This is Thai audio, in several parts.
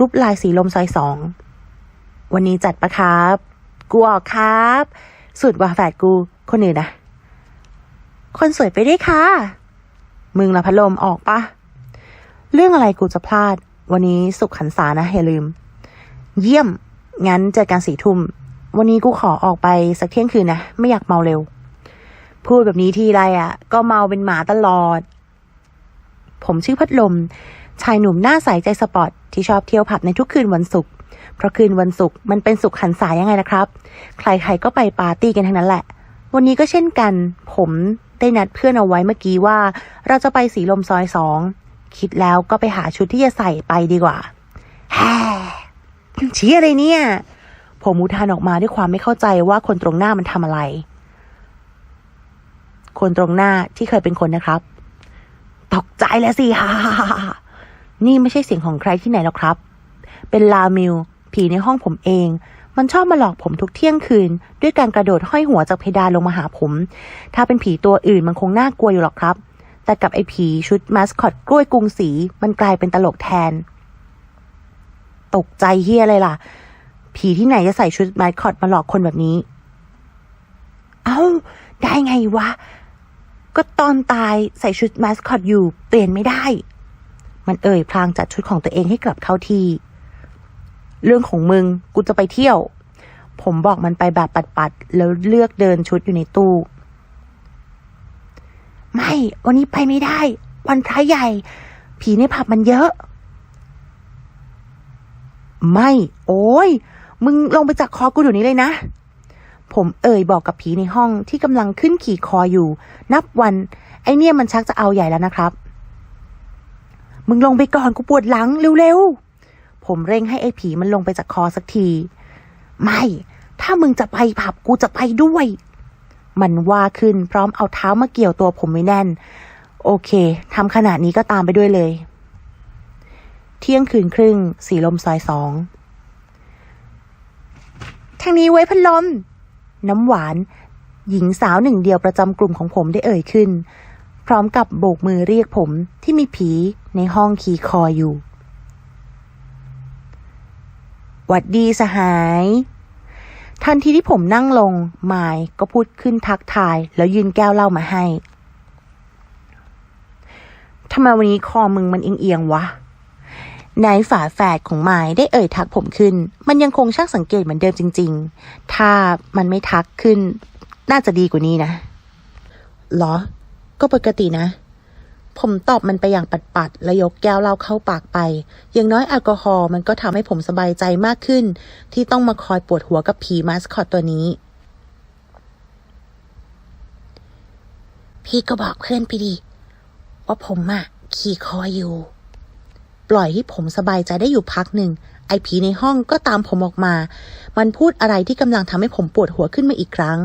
รุ๊ปไลน์สีลมซอยสอง วันนี้จัดปะครับ กูออกครับ สุดว่าแฝดกูคนอื่นนะ คนสวยไปได้ค่ะ มึงละพัดลมออกปะ เรื่องอะไรกูจะพลาด วันนี้สุขขันษานะอย่าลืม เยี่ยม งั้นเจอกันสี่ทุ่ม วันนี้กูขอออกไปสักเที่ยงคืนนะ ไม่อยากเมาเร็ว พูดแบบนี้ทีไรอะ ก็เมาเป็นหมาตลอด ผมชื่อพัดลม ชายหนุ่มหน้าใสใจสปอร์ตที่ชอบเที่ยวผับในทุกคืนวันศุกร์เพราะคืนวันศุกร์มันเป็นสุขหันษายยังไงนะครับ ใครๆก็ไปปาร์ตี้กันทั้งนั้นแหละ วันนี้ก็เช่นกัน ผมได้นัดเพื่อนเอาไว้เมื่อกี้ว่า เราจะไปสีลมซอยสองคิดแล้วก็ไปหาชุดที่จะใส่ไปดีกว่าแฮ่ชี้อะไรเนี่ย ผมอุทานออกมาด้วยความไม่เข้าใจว่าคนตรงหน้ามันทำอะไร คนตรงหน้าที่เคยเป็นคนนะครับ ตกใจแล้วสิฮ่าฮ่าฮ่า นี่ไม่ใช่เสียงของใครที่ไหนหรอกครับ เป็นลามิว ผีในห้องผมเอง มันชอบมาหลอกผมทุกเที่ยงคืน ด้วยการกระโดดห้อยหัวจากเพดานลงมาหาผม ถ้าเป็นผีตัวอื่นมันคงน่ากลัวอยู่หรอกครับ แต่กับไอ้ผีชุดมาสคอตกล้วยกรุงศรีมันกลายเป็นตลกแทน ตกใจเฮียเลยล่ะ ผีที่ไหนจะใส่ชุดมาสคอตมาหลอกคนแบบนี้ เอ้า ได้ไงวะ ก็ตอนตายใส่ชุดมาสคอตอยู่เปลี่ยนไม่ได้ มันเอ่ยพลางจัดชุดของตัวเองให้กลับเข้าที่ เรื่องของมึง กูจะไปเที่ยว ผมบอกมันไปแบบปัดๆ แล้วเลือกเดินชุดอยู่ในตู้ ไม่ วันนี้ไปไม่ได้ วันพระใหญ่ ผีในผับมันเยอะ ไม่ โอ้ย มึงลงไปจากคอกูเดี๋ยวนี้เลยนะผมเอ่ยบอกกับผีในห้องที่กำลังขึ้นขี่คออยู่ นับวัน ไอเนี่ยมันชักจะเอาใหญ่แล้วนะครับ มึงลงไปก่อนกูปวดหลังเร็วๆ ผมเร่งให้ไอ้ผีมันลงไปจากคอสักที ไม่ ถ้ามึงจะไปผับกูจะไปด้วย มันว่าขึ้นพร้อมเอาเท้ามาเกี่ยวตัวผมไว้แน่น โอเคทำขนาดนี้ก็ตามไปด้วยเลย เที่ยงคืนครึ่ง สีลมซอยสองทางนี้ไว้พัดลม น้ำหวาน หญิงสาวหนึ่งเดียวประจำกลุ่มของผมได้เอ่ยขึ้น พร้อมกับโบกมือเรียกผมที่มีผี ในห้องคีคออยู่ หวัดดีสหาย ทันทีที่ผมนั่งลงไมายก็พูดขึ้นทักทาย แล้วยืนแก้วเหล้ามาให้ทำไมวันนี้คอมึงมันเอียงๆวะนายฝาแฝดของไมายได้เอ่ยทักผมขึ้น มันยังคงช่างสังเกตเหมือนเดิมจริง ๆ ถ้ามันไม่ทักขึ้น น่าจะดีกว่านี้นะหรอ ก็ปกตินะ ผมตอบมันไปอย่างปัดๆ และยกแก้วเหล้าเข้าปากไป อย่างน้อยแอลกอฮอล์มันก็ทำให้ผมสบายใจมากขึ้น ที่ต้องมาคอยปวดหัวกับผีมาสคอตตัวนี้ พี่ก็บอกเพื่อนไปดีว่าผมอะขี่คออยู่ ปล่อยให้ผมสบายใจได้อยู่พักหนึ่ง ไอ้ผีในห้องก็ตามผมออกมา มันพูดอะไรที่กำลังทำให้ผมปวดหัวขึ้นมาอีกครั้ง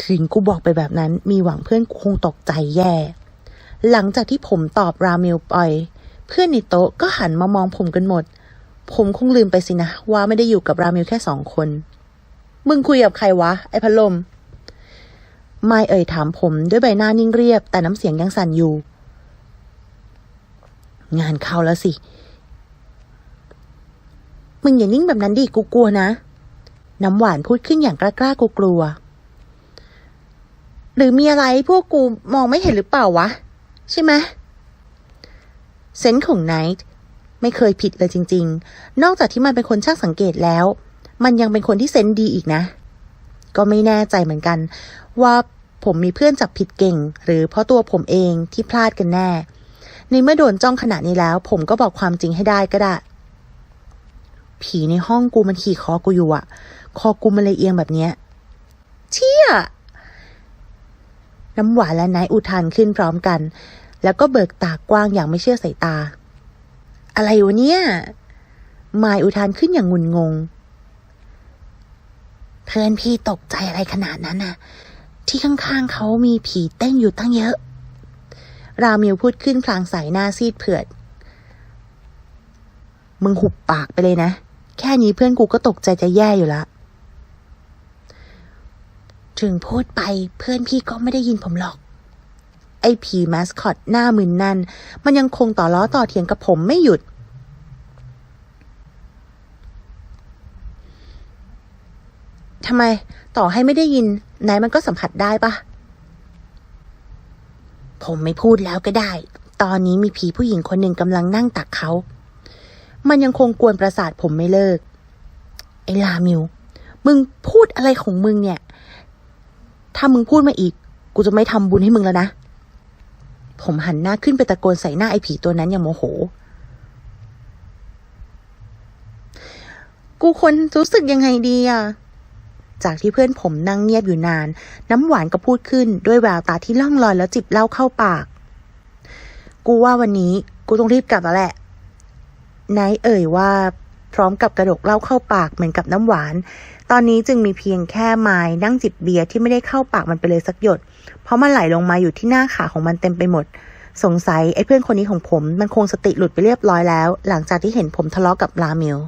คืนกูบอกไปแบบนั้นมีหวังเพื่อนคงตกใจแย่ หลังจากที่ผมตอบราเมลไป เพื่อนในโต๊ะก็หันมามองผมกันหมด ผมคงลืมไปสินะ ว่าไม่ได้อยู่กับราเมลแค่สองคน มึงคุยกับใครวะ ไอ้พัดลม ไม่เอ่ยถามผมด้วยใบหน้านิ่งเรียบ แต่น้ำเสียงยังสั่นอยู่ งานเข้าแล้วสิ มึงอย่านิ่งแบบนั้นดิกูกลัวนะ น้ำหวานพูดขึ้นอย่างกล้ากล้ากูกลัวหรือมีอะไรพวกกูมองไม่เห็นหรือเปล่าวะ ใช่ไหมเซนส์ของไนท์ไม่เคยผิดเลยจริง ๆ นอกจากที่มันเป็นคนช่างสังเกตแล้ว มันยังเป็นคนที่เซนส์ดีอีกนะ ก็ไม่แน่ใจเหมือนกัน ว่าผมมีเพื่อนจับผิดเก่ง หรือเพราะตัวผมเองที่พลาดกันแน่ ในเมื่อโดนจ้องขนาดนี้แล้ว ผมก็บอกความจริงให้ได้ก็ได้ ผีในห้องกูมันขี่คอกูอยู่อะคอกูมันเลยเอียงแบบเนี้ยเชี่ย น้ำหวานและนายอุทานขึ้นพร้อมกัน แล้วก็เบิกตากว้างอย่างไม่เชื่อสายตา อะไรวะเนี่ยมายอุทานขึ้นอย่างงุนงง เพื่อนพี่ตกใจอะไรขนาดนั้นน่ะ ที่ข้างๆเขามีผีเต้นอยู่ตั้งเยอะ รามิวพูดขึ้นพลางสายหน้าซีดเผือด มึงหุบปากไปเลยนะ แค่นี้เพื่อนกูก็ตกใจจะแย่อยู่ละ ถึงพูดไปเพื่อนพี่ก็ไม่ได้ยินผมหรอก ไอ้ผีมาสคอตหน้ามึนนั่น มันยังคงต่อล้อต่อเถียงกับผมไม่หยุด ทำไมต่อให้ไม่ได้ยินนายมันก็สัมผัสได้ปะผมไม่พูดแล้วก็ได้ ตอนนี้มีผีผู้หญิงคนหนึ่งกำลังนั่งตักเขา มันยังคงกวนประสาทผมไม่เลิก ไอ้ลามิว มึงพูดอะไรของมึงเนี่ย ถ้ามึงพูดมาอีก กูจะไม่ทำบุญให้มึงแล้วนะ ผมหันหน้าขึ้นไปตะโกนใส่หน้าไอ้ผีตัวนั้นอย่างโมโห กูควรรู้สึกยังไงดีอะจากที่เพื่อนผมนั่งเงียบอยู่นาน น้ำหวานก็พูดขึ้นด้วยแววตาที่ล่องลอยแล้วจิบเหล้าเข้าปาก กูว่าวันนี้ กูต้องรีบกลับแล้วแหละนท์เอ่ยว่า พร้อมกับกระดกเหล้าเข้าปากเหมือนกับน้ำหวาน ตอนนี้จึงมีเพียงแค่ไม้นั่งจิบเบียร์ที่ไม่ได้เข้าปากมันไปเลยสักหยด เพราะมันไหลลงมาอยู่ที่หน้าขาของมันเต็มไปหมด สงสัยไอ้เพื่อนคนนี้ของผม มันคงสติหลุดไปเรียบร้อยแล้ว หลังจากที่เห็นผมทะเลาะกับลามิล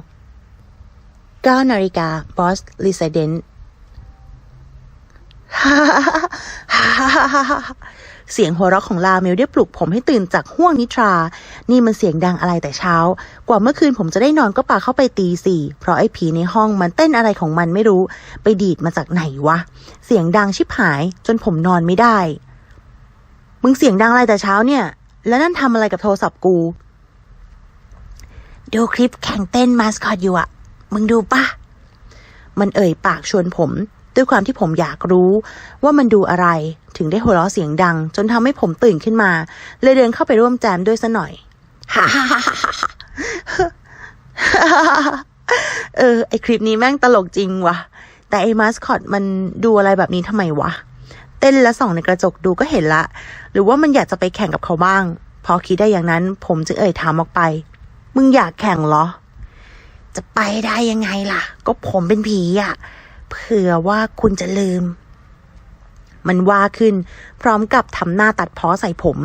9นาฬิกาบอสรีไซเดน เสียงหัวเราะของลาเมลได้ปลุกผมให้ตื่นจากห้วงนิทรา นี่มันเสียงดังอะไรแต่เช้า กว่าเมื่อคืนผมจะได้นอนก็ปาเข้าไปตีสี่ เพราะไอ้ผีในห้องมันเต้นอะไรของมันไม่รู้ ไปดีดมาจากไหนวะ เสียงดังชิบหายจนผมนอนไม่ได้ มึงเสียงดังอะไรแต่เช้าเนี่ย แล้วนั่นทำอะไรกับโทรศัพท์กู ดูคลิปแข่งเต้นมาสคอตอยู่อะมึงดูปะมันเอ่ยปากชวนผม ด้วยความที่ผมอยากรู้ว่ามันดูอะไรถึงได้หัวเราะเสียงดัง จนทำให้ผมตื่นขึ้นมา เลยเดินเข้าไปร่วมแจมด้วยซะหน่อยฮ่าฮ่าฮ่าฮ่าฮ่าเออไอคลิปนี้แม่งตลกจริงวะแต่ไอมาสคอตมันดูอะไรแบบนี้ทำไมวะ เต้นและส่องในกระจกดูก็เห็นละ หรือว่ามันอยากจะไปแข่งกับเขาบ้าง พอคิดได้อย่างนั้น ผมจึงเอ่ยถามออกไป มึงอยากแข่งเหรอ จะไปได้ยังไงล่ะ ก็ผมเป็นผีอะ่ะ เผื่อว่าคุณจะลืม มันว่าขึ้น พร้อมกับทำหน้าตัดพ้อใส่ผม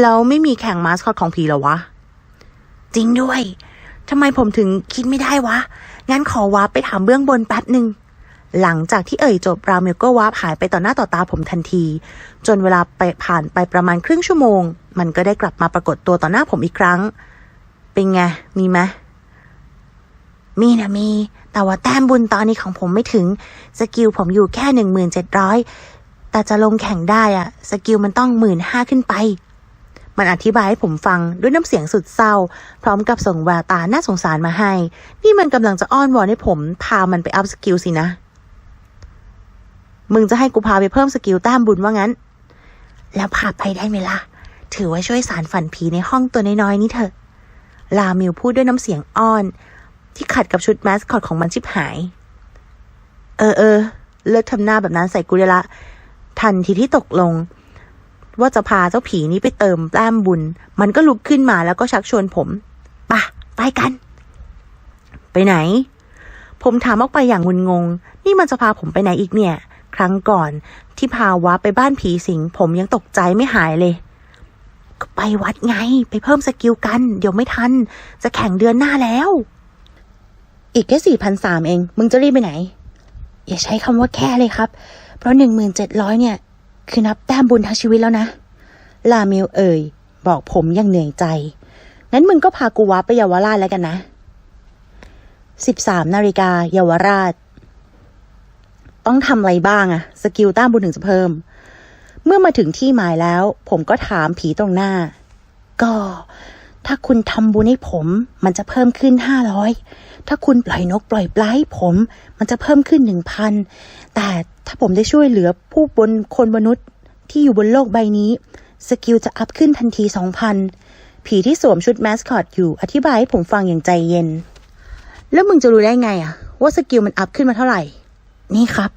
แล้วไม่มีแข่งมาสคอตของผีหรอวะ จริงด้วยทำไมผมถึงคิดไม่ได้วะ งั้นขอวาร์ปไปถามเบื้องบนแป๊บหนึ่ง หลังจากที่เอ่ยจบราเมลก็วาร์ปหายไปต่อหน้าต่อตาผมทันที จนเวลาไปผ่านไปประมาณครึ่งชั่วโมง มันก็ได้กลับมาปรากฏตัวต่อหน้าผมอีกครั้ง เป็นไง มีไหมมีนะมี แต่ว่าแต้มบุญตอนนี้ของผมไม่ถึง สกิลผมอยู่แค่หนึ่งหมื่นเจ็ดร้อยแต่จะลงแข่งได้อะสกิลมันต้องหมื่นห้าขึ้นไป มันอธิบายให้ผมฟังด้วยน้ำเสียงสุดเศร้า พร้อมกับส่งแววตาน่าสงสารมาให้ นี่มันกำลังจะอ้อนวอนให้ผมพามันไปอัพสกิลสินะ มึงจะให้กูพาไปเพิ่มสกิลแต้มบุญว่างั้น แล้วพาไปได้ไหมล่ะ ถือว่าช่วยสารฝันผีในห้องตัวน้อยๆนี่เถอะ ลามิวพูดด้วยน้ำเสียงอ้อน ที่ขัดกับชุดแมสคอตของมันชิบหาย เออเออเลิกทำหน้าแบบนั้นใส่กูได้ละ ทันทีที่ตกลง ว่าจะพาเจ้าผีนี้ไปเติมแต้มบุญ มันก็ลุกขึ้นมาแล้วก็ชักชวนผมปะไปกัน ไปไหน ผมถามออกไปอย่างงุนงง นี่มันจะพาผมไปไหนอีกเนี่ย ครั้งก่อนที่พาวะไปบ้านผีสิง ผมยังตกใจไม่หายเลยก็ไปวัดไง ไปเพิ่มสกิลกัน เดี๋ยวไม่ทัน จะแข่งเดือนหน้าแล้ว อีกแค่สี่พันสามเอง มึงจะรีบไปไหน อย่าใช้คำว่าแค่เลยครับ เพราะหนึ่งหมื่นเจ็ดร้อยเนี่ย คือนับแต้มบุญทั้งชีวิตแล้วนะ ลามิลเอ่ย บอกผมอยังเหนื่อยใจ งั้นมึงก็พากูวาไปเยาวราชแล้วกันนะสิบสามนาฬิกาเยาวราช ต้องทำอะไรบ้างอะสกิลแต้มบุญถึงจะเพิ่ม เมื่อมาถึงที่หมายแล้ว ผมก็ถามผีตรงหน้า ก็ ถ้าคุณทำบุญให้ผม มันจะเพิ่มขึ้นห้าร้อย ถ้าคุณปล่อยนกปล่อยปลาให้ผม มันจะเพิ่มขึ้นหนึ่งพันแต่ถ้าผมได้ช่วยเหลือผู้บนคนมนุษย์ที่อยู่บนโลกใบนี้สกิลจะอัพขึ้นทันทีสองพันผีที่สวมชุดแมสคอตอยู่อธิบายให้ผมฟังอย่างใจเย็น แล้วมึงจะรู้ได้ไงอะว่าสกิลมันอัพขึ้นมาเท่าไหร่ นี่ครับ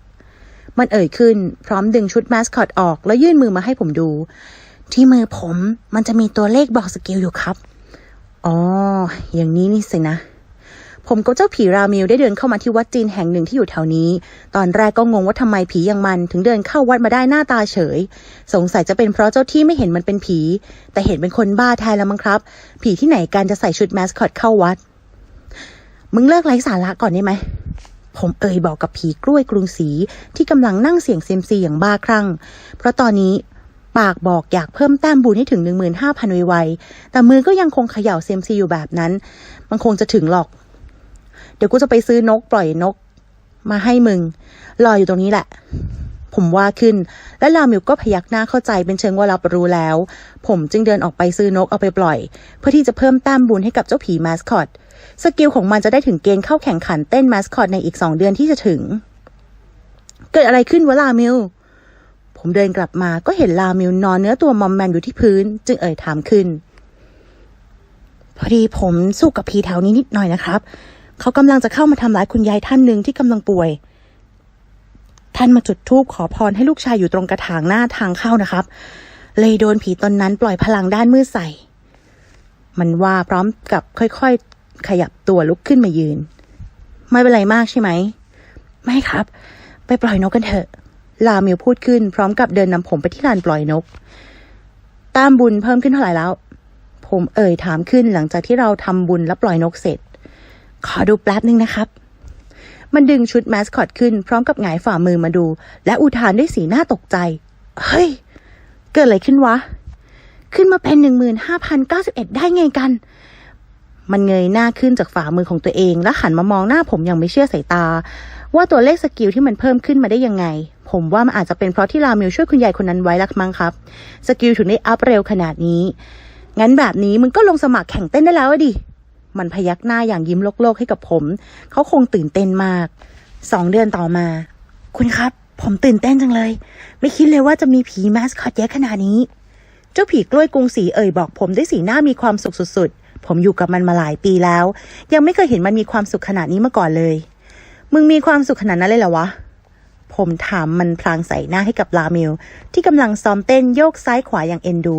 มันเอ่ยขึ้น พร้อมดึงชุดแมสคอตออกแล้วยื่นมือมาให้ผมดู ที่มือผมมันจะมีตัวเลขบอกสกิลอยู่ครับ อ๋อ อย่างนี้นี่สินะ ผมกับเจ้าผีรามิลได้เดินเข้ามาที่วัดจีนแห่งหนึ่งที่อยู่แถวนี้ ตอนแรกก็งงว่าทำไมผีอย่างมันถึงเดินเข้าวัดมาได้หน้าตาเฉย สงสัยจะเป็นเพราะเจ้าที่ไม่เห็นมันเป็นผี แต่เห็นเป็นคนบ้าแทนแล้วมั้งครับ ผีที่ไหนการจะใส่ชุดแมสคอตเข้าวัด มึงเลิกไร้สาระก่อนได้ไหมผมเอ่ยบอกกับผีกล้วยกรุงศรีที่กำลังนั่งเสี่ยงเซยมซีอย่างบ้าคลั่ง เพราะตอนนี้ปากบอกอยากเพิ่มแต้มบุญให้ถึง 15,000ไวๆแต่มือก็ยังคงเขย่าเซมซีอยู่แบบนั้น มันคงจะถึงหรอก ดี๋ยวกูจะไปซื้อนกปล่อยนก มาให้มึงรออยู่ตรงนี้แหละ ผมว่าขึ้น และลามิวก็พยักหน้าเข้าใจเป็นเชิงว่ารับรู้แล้ว ผมจึงเดินออกไปซื้อนกเอาไปปล่อย เพื่อที่จะเพิ่มแต้มบุญให้กับเจ้าผีมาสคอตสกิลของมันจะได้ถึงเกณฑ์เข้าแข่งขันเต้นมาสคอตในอีกสองเดือนที่จะถึง เกิดอะไรขึ้นวะลามิวผมเดินกลับมาก็เห็นลามิวนอนเนื้อตัวมอมแมมอยู่ที่พื้น จึงเอ่ยถามขึ้น พอดีผมสู้กับผีแถวนี้นิดหน่อยนะครับ เขากำลังจะเข้ามาทำร้ายคุณยายท่านหนึ่งที่กำลังป่วย ท่านมาจุดธูปขอพรให้ลูกชายอยู่ตรงกระถางหน้าทางเข้านะครับ เลยโดนผีตนนั้นปล่อยพลังด้านมืดใส่ มันว่าพร้อมกับค่อยๆ ขยับตัวลุกขึ้นมายืน ไม่เป็นไรมากใช่ไหม ไม่ครับ ไปปล่อยนกกันเถอะ ลามิวพูดขึ้น พร้อมกับเดินนำผมไปที่ลานปล่อยนก ตามบุญเพิ่มขึ้นเท่าไหร่แล้วผมเอ่ยถามขึ้นหลังจากที่เราทำบุญและปล่อยนกเสร็จ ขอดูแป๊บนึงนะครับ มันดึงชุดแมสคอตขึ้น พร้อมกับหงายฝ่ามือมาดู และอุทานด้วยสีหน้าตกใจ เฮ้ย เกิดอะไรขึ้นวะ ขึ้นมาเป็นหนึ่งหมื่นห้าพันเก้าสิบเอ็ดได้ไงกัน มันเงยหน้าขึ้นจากฝ่ามือของตัวเองและหันมามองหน้าผมอย่างไม่เชื่อสายตา ว่าตัวเลขสกิลที่มันเพิ่มขึ้นมาได้ยังไง ผมว่ามันอาจจะเป็นเพราะที่ลามิวช่วยคุณยายคนนั้นไว้ลักมั้งครับ สกิลถึงได้อัพเร็วขนาดนี้งั้นแบบนี้มึงก็ลงสมัครแข่งเต้นได้แล้วอะดิ มันพยักหน้าอย่างยิ้มโลกๆให้กับผม เขาคงตื่นเต้นมาก สองเดือนต่อมา คุณครับ ผมตื่นเต้นจังเลย ไม่คิดเลยว่าจะมีผีมาสคอตเยอะขนาดนี้ เจ้าผีกล้วยกรุงศรีเอ่ยบอกผมด้วยสีหน้ามีความสุขสุดๆ ผมอยู่กับมันมาหลายปีแล้ว ยังไม่เคยเห็นมันมีความสุขขนาดนี้มาก่อนเลย มึงมีความสุขขนาดนั้นเลยเหรอวะผมถามมันพลางใส่หน้าให้กับลาเมล ที่กำลังซ้อมเต้นโยกซ้ายขวาอย่างเอ็นดู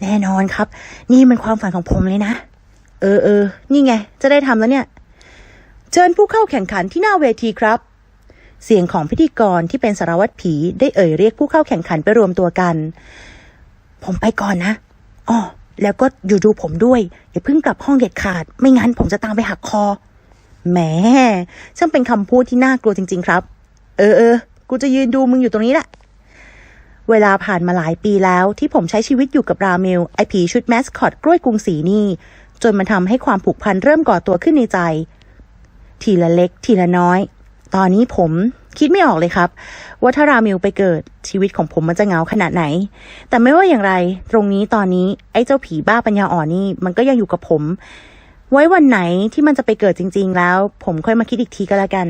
แน่นอนครับ นี่มันความฝันของผมเลยนะ เออเออ นี่ไง จะได้ทำแล้วเนี่ย เชิญผู้เข้าแข่งขันที่หน้าเวทีครับ เสียงของพิธีกรที่เป็นสารวัตรผีได้เอ่ยเรียกผู้เข้าแข่งขันไปรวมตัวกัน ผมไปก่อนนะอ๋อแล้วก็อยู่ดูผมด้วย อย่าเพิ่งกลับห้องเด็ดขาด ไม่งั้นผมจะตามไปหักคอ แหม ช่างเป็นคำพูดที่น่ากลัวจริง ๆ ครับ เออเออ กูจะยืนดูมึงอยู่ตรงนี้แหละเวลาผ่านมาหลายปีแล้วที่ผมใช้ชีวิตอยู่กับราเมล ไอผีชุดแมสคอตกล้วยกรุงศรีนี่ จนมันทำให้ความผูกพันเริ่มก่อตัวขึ้นในใจ ทีละเล็ก ทีละน้อย ตอนนี้ผมคิดไม่ออกเลยครับ ว่าถ้ารามิวไปเกิดชีวิตของผมมันจะเงาขนาดไหน แต่ไม่ว่าอย่างไร ตรงนี้ตอนนี้ไอ้เจ้าผีบ้าปัญญาอ่อนนี่มันก็ยังอยู่กับผม ไว้วันไหนที่มันจะไปเกิดจริง ๆ แล้ว ผมค่อยมาคิดอีกทีก็แล้วกัน